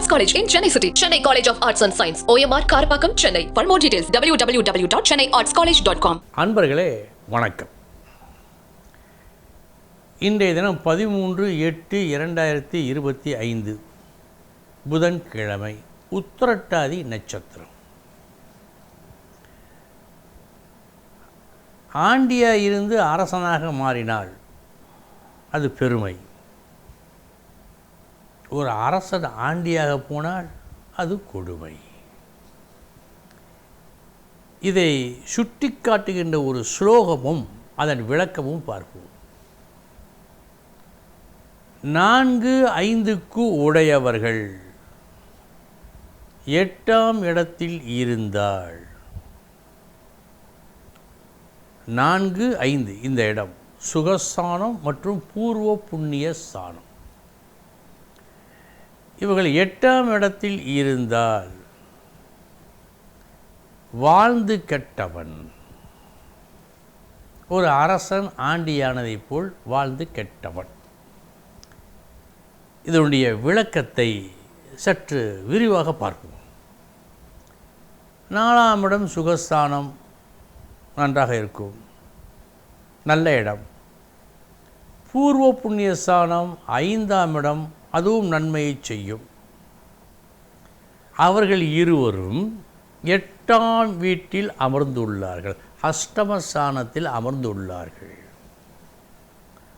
Arts college in Chennai city Chennai college of arts and science OMR Karapakkam Chennai for more details W W W dot Chennai arts college dot com அன்பர்களே வணக்கம் இன்றைய தினம் பதிமூன்று எட்டு இரண்டாயிரத்தி இருபத்தி ஐந்து புதன்கிழமை உத்தரட்டாதி நட்சத்திரம் ஆண்டியா இருந்து அரசனாக மாறினாள் அது பெருமை ஒரு அரசர் ஆண்டியாக போனால் அது கொடுமை. இதை சுட்டிக்காட்டுகின்ற ஒரு ஸ்லோகமும் அதன் விளக்கமும் பார்ப்போம். நான்கு ஐந்துக்கு உடையவர்கள். எட்டாம் இடத்தில் இருந்தாள். நான்கு ஐந்து இந்த இடம் சுகஸ்தானம் மற்றும் பூர்வ புண்ணிய ஸ்தானம். இவர்கள் எட்டாம் இடத்தில் இருந்தால் வாழ்ந்து கெட்டவன். ஒரு அரசன் ஆண்டியானதைப் போல் வாழ்ந்து கெட்டவன். இதனுடைய விளக்கத்தை சற்று விரிவாக பார்ப்போம். நாலாம் இடம் சுகஸ்தானம். நன்றாக இருக்கும். நல்ல இடம். பூர்வ புண்ணியஸ்தானம் ஐந்தாம் இடம் அதுவும் நன்மையை செய்யும். அவர்கள் இருவரும் எட்டாம் வீட்டில் அமர்ந்துள்ளார்கள். அஷ்டமஸ்தானத்தில் அமர்ந்துள்ளார்கள்.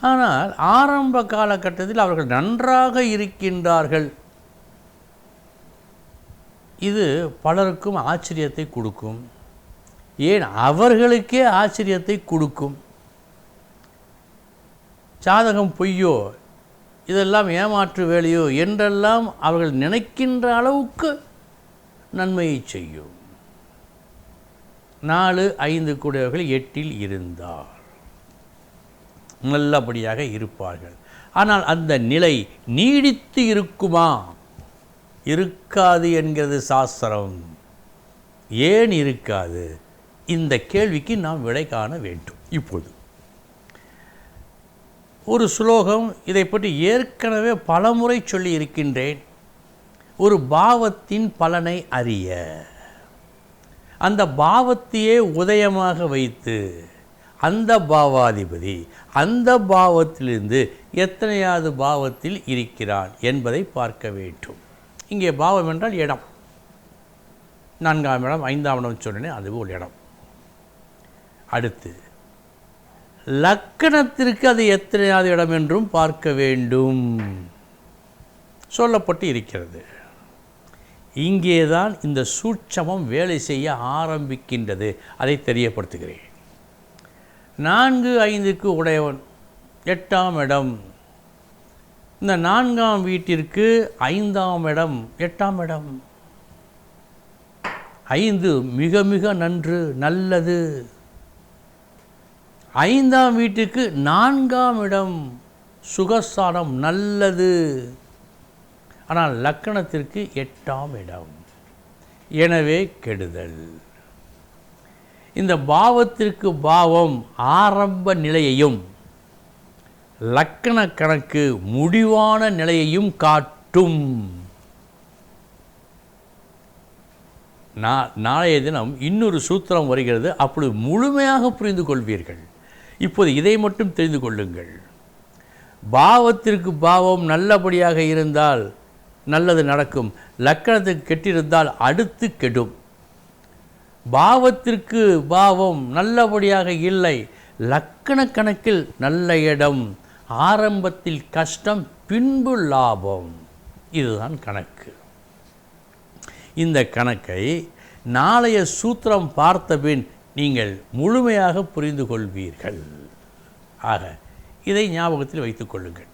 ஆனால் ஆரம்ப காலகட்டத்தில் அவர்கள் நன்றாக இருக்கின்றார்கள். இது பலருக்கும் ஆச்சரியத்தை கொடுக்கும். ஏன் அவர்களுக்கே ஆச்சரியத்தை கொடுக்கும். சாதகம் பொய்யோ இதெல்லாம் ஏமாற்று வேலையோ என்றெல்லாம் அவர்கள் நினைக்கின்ற அளவுக்கு நன்மையை செய்யும். நாலு ஐந்து கூடியவர்கள் எட்டில் இருந்தார். நல்லபடியாக இருப்பார்கள். ஆனால் அந்த நிலை நீடித்து இருக்குமா? இருக்காது என்கிறது சாஸ்திரம். ஏன் இருக்காது? இந்த கேள்விக்கு நாம் விடை காண வேண்டும். இப்போது. ஒரு ஸ்லோகம் இதை பற்றி ஏற்கனவே பலமுறை சொல்லி இருக்கின்றேன். ஒரு பாவத்தின் பலனை அறிய. அந்த பாவத்தையே உதயமாக வைத்து அந்த பாவாதிபதி அந்த பாவத்திலிருந்து எத்தனையாவது பாவத்தில் இருக்கிறான் என்பதை பார்க்க வேண்டும். இங்கே பாவம் என்றால் இடம். நான்காம் இடம் ஐந்தாம் இடம் சொன்னேன் அதுபோல் இடம். அடுத்து லக்கணத்திற்கு அது எத்தனையாவது இடம் என்றும் பார்க்க வேண்டும். சொல்லப்பட்டு இருக்கிறது. இங்கே தான் இந்த சூட்சமம் வேலை செய்ய ஆரம்பிக்கின்றது. அதை தெரியப்படுத்துகிறேன். நான்கு ஐந்துக்கு உடையவன் எட்டாம் இடம். இந்த நான்காம் வீட்டிற்கு ஐந்தாம் இடம். எட்டாம் இடம். ஐந்து மிக மிக நன்று நல்லது. ஐந்தாம் வீட்டுக்கு நான்காம் இடம். சுகஸ்தானம் நல்லது. ஆனால் லக்கணத்திற்கு எட்டாம் இடம். எனவே கெடுதல். இந்த பாவத்திற்கு பாவம் ஆரம்ப நிலையையும் லக்கண கணக்கு முடிவான நிலையையும் காட்டும். நா நாளைய தினம் இன்னொரு சூத்திரம் வருகிறது. அப்படி முழுமையாக புரிந்து கொள்வீர்கள். இப்போது இதை மட்டும் தெரிந்து கொள்ளுங்கள். பாவத்திற்கு பாவம் நல்லபடியாக இருந்தால் நல்லது நடக்கும். லக்கணத்துக்கு கெட்டிருந்தால் அடுத்து கெடும். பாவத்திற்கு பாவம் நல்லபடியாக இல்லை. லக்கண கணக்கில் நல்ல இடம் ஆரம்பத்தில் கஷ்டம் பின்பு லாபம். இதுதான் கணக்கு. இந்த கணக்கை நாளைய சூத்திரம் பார்த்தபின் நீங்கள் முழுமையாக புரிந்து கொள்வீர்கள் ஆக இதை ஞாபகத்தில் வைத்துக் கொள்ளுங்கள்.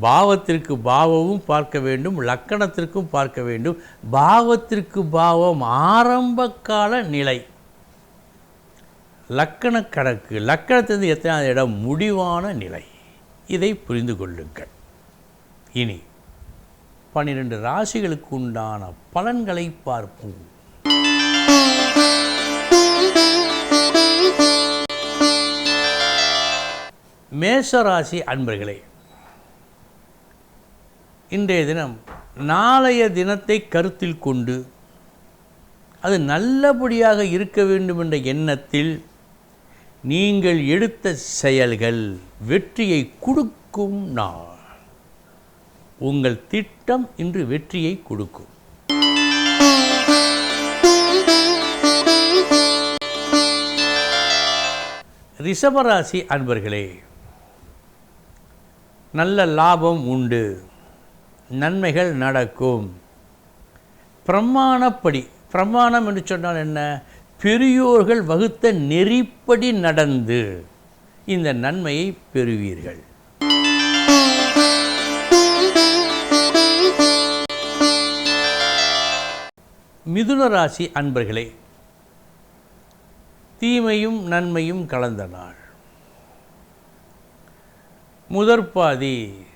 பாவத்திற்கு பாவமும் பார்க்க வேண்டும் லக்கணத்திற்கும் பார்க்க வேண்டும். பாவத்திற்கு பாவம் ஆரம்ப கால நிலை. லக்கண கணக்கு லக்கணத்திலிருந்து எத்தனாவது இடம்? முடிவான நிலை. இதை புரிந்து கொள்ளுங்கள். இனி பன்னிரண்டு ராசிகளுக்கு உண்டான பலன்களை பார்ப்போம். மேஷராசி அன்பர்களே இன்றைய தினம் நாளைய தினத்தை கருத்தில் கொண்டு அது நல்லபடியாக இருக்க வேண்டும் என்ற எண்ணத்தில் நீங்கள் எடுத்த செயல்கள் வெற்றியை கொடுக்கும் நாள். உங்கள் திட்டம் இன்று வெற்றியை கொடுக்கும். ரிஷபராசி அன்பர்களே நல்ல லாபம் உண்டு. நன்மைகள் நடக்கும். பிரமாணப்படி பிரமாணம் என்று சொன்னால் என்ன? பெரியோர்கள் வகுத்த நெறிப்படி நடந்து இந்த நன்மையை பெறுவீர்கள். மிதுன ராசி அன்பர்களே தீமையும் நன்மையும் கலந்த நாள். முதற்பாதி.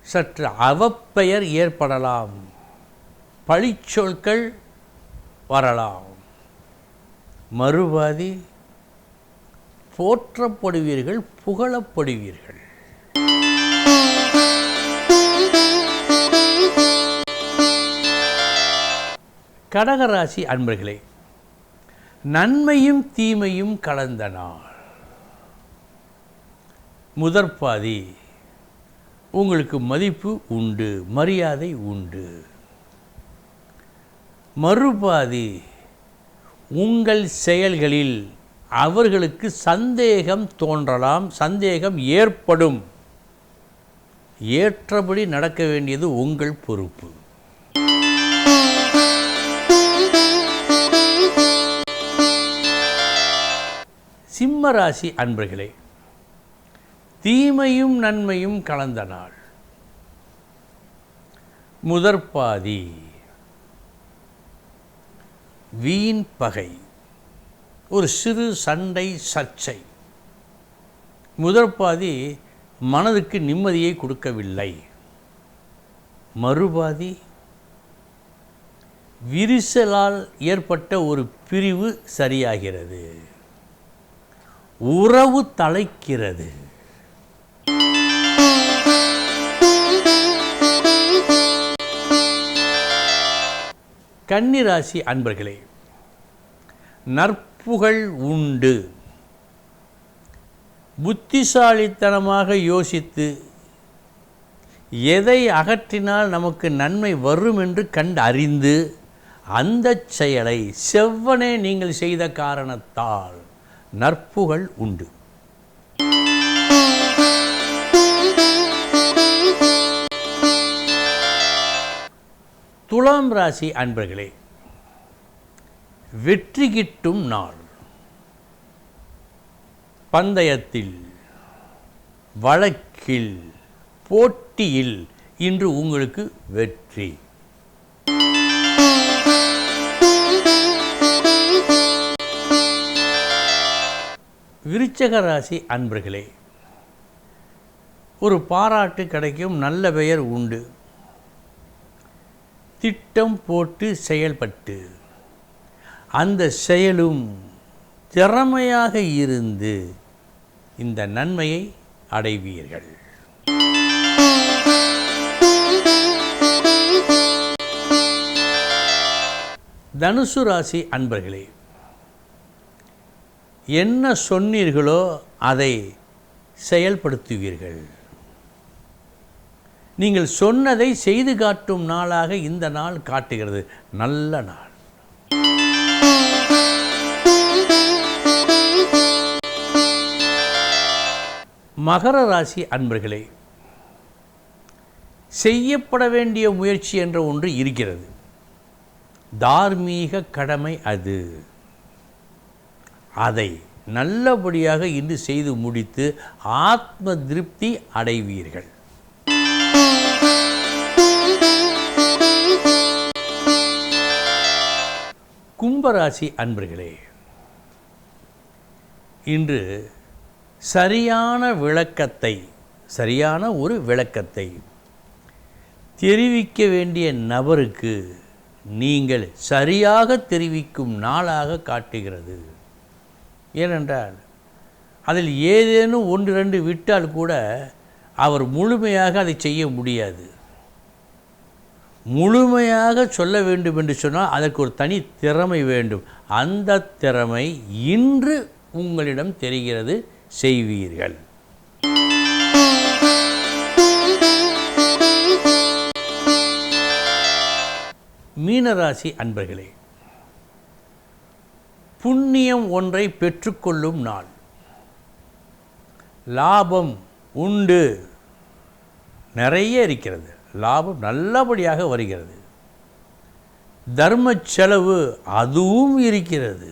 சற்று அவப்பெயர் ஏற்படலாம். பழிச்சொற்கள் வரலாம். மறுபாதி போற்றப்படுவீர்கள் புகழப்படுவீர்கள். கடகராசி அன்பர்களே நன்மையும் தீமையும் கலந்த நாள். முதற்பாதி. உங்களுக்கு மதிப்பு உண்டு மரியாதை உண்டு. மறுபாதி உங்கள் செயல்களில் அவர்களுக்கு சந்தேகம் தோன்றலாம் சந்தேகம் ஏற்படும். ஏற்றபடி நடக்க வேண்டியது உங்கள் பொறுப்பு. சிம்மராசி அன்பர்களே தீமையும் நன்மையும் கலந்த நாள். முதற்பாதி. வீண் பகை. ஒரு சிறு சண்டை சர்ச்சை. முதற்பாதி மனதுக்கு நிம்மதியை கொடுக்கவில்லை. மறுபாதி விரிசலால் ஏற்பட்ட ஒரு பிரிவு சரியாகிறது. உறவு தலைக்கிறது. கன்னிராசி அன்பர்களே நற்புகழ் உண்டு. புத்திசாலித்தனமாக யோசித்து எதை அகற்றினால் நமக்கு நன்மை வரும் என்று கண்டு அறிந்து அந்த செயலை செவ்வனே நீங்கள் செய்த காரணத்தால் நற்புகள் உண்டு. துலாம் ராசி அன்பர்களே வெற்றி கிட்டும் நாள். பந்தயத்தில் வழக்கில் போட்டியில் இன்று உங்களுக்கு வெற்றி. விருச்சக ராசி அன்பர்களே ஒரு பாராட்டு கிடைக்கும் நல்ல பெயர் உண்டு. திட்டம் போட்டு செயல்பட்டு அந்த செயலும் திறமையாக இருந்து இந்த நன்மையை அடைவீர்கள். தனுசு ராசி அன்பர்களே என்ன சொன்னீர்களோ அதை செயல்படுத்துவீர்கள். நீங்கள் சொன்னதை செய்து காட்டும் நாளாக இந்த நாள் காட்டுகிறது. நல்ல நாள். மகர ராசி அன்பர்களே செய்யப்பட வேண்டிய முயற்சி என்ற ஒன்று இருக்கிறது. தார்மீக கடமை அது. அதை நல்லபடியாக இன்று செய்து முடித்து ஆத்ம திருப்தி அடைவீர்கள். கும்பராசி அன்பர்களே இன்று சரியான விளக்கத்தை சரியான ஒரு விளக்கத்தை தெரிவிக்க வேண்டிய நபருக்கு நீங்கள் சரியாக தெரிவிக்கும் நாளாக காட்டுகிறது. ஏனென்றால் அதில் ஏதேனும் ஒன்று ரெண்டு விட்டால் கூட அவர் முழுமையாக அதை செய்ய முடியாது. முழுமையாக சொல்ல வேண்டும் என்று சொன்னால் அதற்கு ஒரு தனி திறமை வேண்டும். அந்த திறமை இன்று உங்களிடம் தெரிகிறது செய்வீர்கள். மீனராசி அன்பர்களே புண்ணியம் ஒன்றை பெற்றுக்கொள்ளும் நாள். லாபம் உண்டு. நிறைய இருக்கிறது. லாபம் நல்லபடியாக வருகிறது. தர்ம செலவு அதுவும் இருக்கிறது.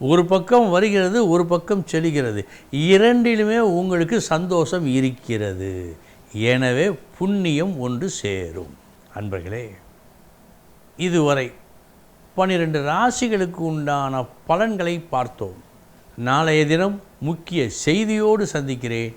ஒரு பக்கம் வருகிறது ஒரு பக்கம் செல்கிறது. இரண்டிலுமே உங்களுக்கு சந்தோஷம் இருக்கிறது. எனவே புண்ணியம் ஒன்று சேரும். அன்பர்களே இதுவரை பன்னிரண்டு ராசிகளுக்கு உண்டான பலன்களை பார்த்தோம். நாளைய தினம் முக்கிய செய்தியோடு சந்திக்கிறேன்.